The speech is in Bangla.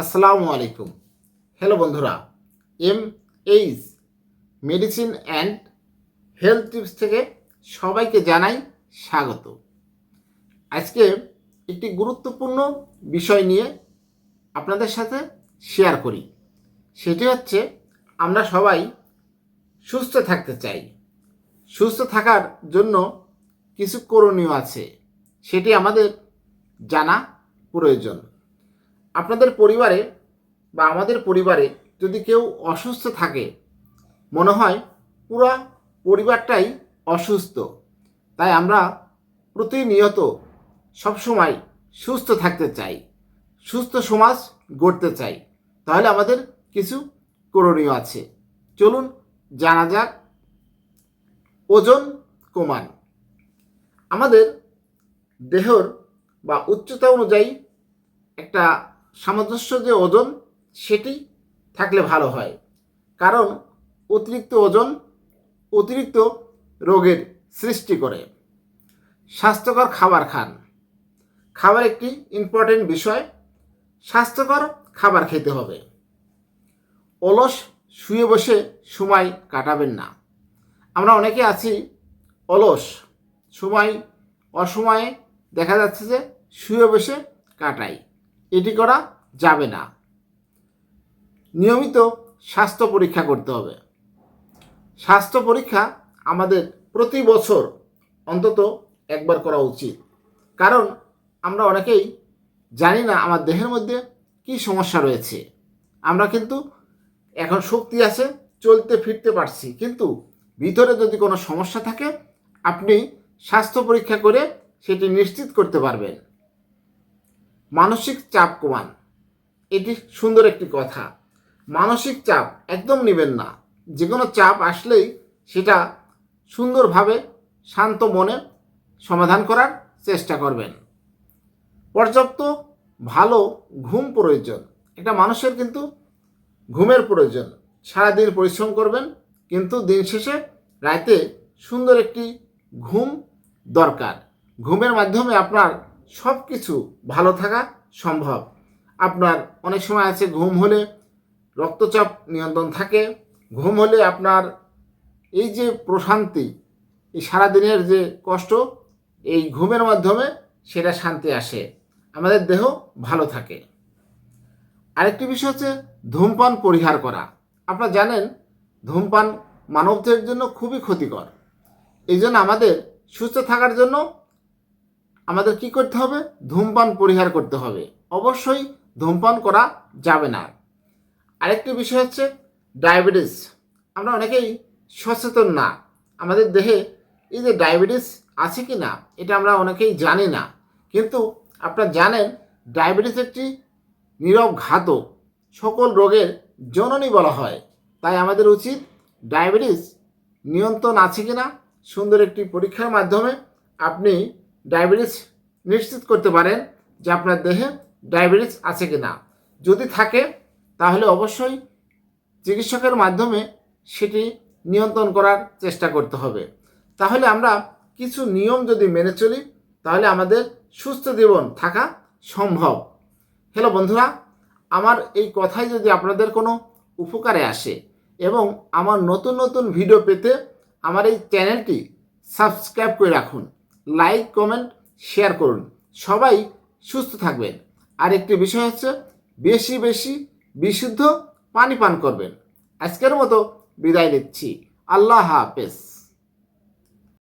আসসালামু আলাইকুম। হ্যালো বন্ধুরা M H medicine and health tips থেকে সবাইকে জানাই স্বাগত। আজকে একটি গুরুত্বপূর্ণ বিষয় নিয়ে আপনাদের সাথে শেয়ার করি। সেটি হচ্ছে, আমরা সবাই সুস্থ থাকতে চাই। সুস্থ থাকার জন্য কিছু করণীয় আছে, সেটি আমাদের জানা প্রয়োজন। আপনাদের পরিবারে বা আমাদের পরিবারে যদি কেউ অসুস্থ থাকে, মনে হয় পুরো পরিবারটাই অসুস্থ। তাই আমরা প্রতিনিয়ত সবসময় সুস্থ থাকতে চাই, সুস্থ সমাজ গড়তে চাই। তাহলে আমাদের কিছু করণীয় আছে। চলুন জানা যাক। ওজন কমান। আমাদের দেহর বা উচ্চতা অনুযায়ী একটা সামঞ্জস্য যে ওজন সেটি থাকলে ভালো হয়। কারণ অতিরিক্ত ওজন অতিরিক্ত রোগের সৃষ্টি করে। স্বাস্থ্যকর খাবার খান। খাবার একটি ইম্পর্টেন্ট বিষয়। স্বাস্থ্যকর খাবার খেতে হবে। অলস শুয়ে বসে সময় কাটাবেন না। আমরা অনেকে আছি অলস, সময়, অসময়ে দেখা যাচ্ছে যে শুয়ে বসে কাটাই। এটি করা যাবে না। নিয়মিত স্বাস্থ্য পরীক্ষা করতে হবে। স্বাস্থ্য পরীক্ষা আমাদের প্রতি বছর অন্তত একবার করা উচিত। কারণ আমরা অনেকেই জানি না আমার দেহের মধ্যে কি সমস্যা রয়েছে। আমরা কিন্তু এখন শক্তি আছে, চলতে ফিরতে পারছি। কিন্তু ভিতরে যদি কোনো সমস্যা থাকে, আপনি স্বাস্থ্য পরীক্ষা করে সেটি নিশ্চিত করতে পারবেন। মানসিক চাপ কমান। এটি সুন্দর একটি কথা। মানসিক চাপ একদম নেবেন না। যে কোনো চাপ আসলেই সেটা সুন্দরভাবে শান্ত মনে সমাধান করার চেষ্টা করবেন। পর্যাপ্ত ভালো ঘুম প্রয়োজন। একটা মানুষের কিন্তু ঘুমের প্রয়োজন। সারাদিন পরিশ্রম করবেন, কিন্তু দিন শেষে রাতে সুন্দর একটি ঘুম দরকার। ঘুমের মাধ্যমে আপনার সব কিছু ভালো থাকা সম্ভব। আপনার অনেক সময় আছে ঘুম হলে রক্তচাপ নিয়ন্ত্রণ থাকে। ঘুম হলে আপনার এই যে প্রশান্তি, এই সারাদিনের যে কষ্ট, এই ঘুমের মাধ্যমে সেটা শান্তি আসে। আমাদের দেহ ভালো থাকে। আরেকটি বিষয় হচ্ছে ধূমপান পরিহার করা। আপনারা জানেন, ধূমপান মানবদের জন্য খুবই ক্ষতিকর। এই জন্য আমাদের সুস্থ থাকার জন্য আমাদের কি করতে হবে? ধূমপান পরিহার করতে হবে। অবশ্যই ধূমপান করা যাবে না। আরেকটি বিষয় হচ্ছে ডায়াবেটিস। আমরা অনেকেই সচেতন না। আমাদের দেহে এই যে ডায়াবেটিস আছে কি না, এটা আমরা অনেকেই জানি না। কিন্তু আপনারা জানেন, ডায়াবেটিস একটি নীরব ঘাতক। সকল রোগের জননী বলা হয়। তাই আমাদের উচিত ডায়াবেটিস নিয়ন্ত্রণ আছে কি না, সুন্দর একটি পরীক্ষার মাধ্যমে আপনি ডায়াবেটিস নিশ্চিত করতে পারেন যে আপনার দেহে ডায়াবেটিস আছে কি না? যদি থাকে, তাহলে অবশ্যই চিকিৎসকের মাধ্যমে সেটি নিয়ন্ত্রণ করার চেষ্টা করতে হবে। তাহলে আমরা কিছু নিয়ম যদি মেনে চলি, তাহলে আমাদের সুস্থ জীবন থাকা সম্ভব। হ্যালো বন্ধুরা, আমার এই কথাই যদি আপনাদের কোনো উপকারে আসে এবং আমার নতুন নতুন ভিডিও পেতে আমার এই চ্যানেলটি সাবস্ক্রাইব করে রাখুন, লাইক, কমেন্ট, শেয়ার করুন। সবাই সুস্থ থাকবেন। আর একটি বিষয় হচ্ছে বেশি বেশি বিশুদ্ধ পানি পান করবেন। আজকের মতো বিদায় নিচ্ছি। আল্লাহ হাফেজ।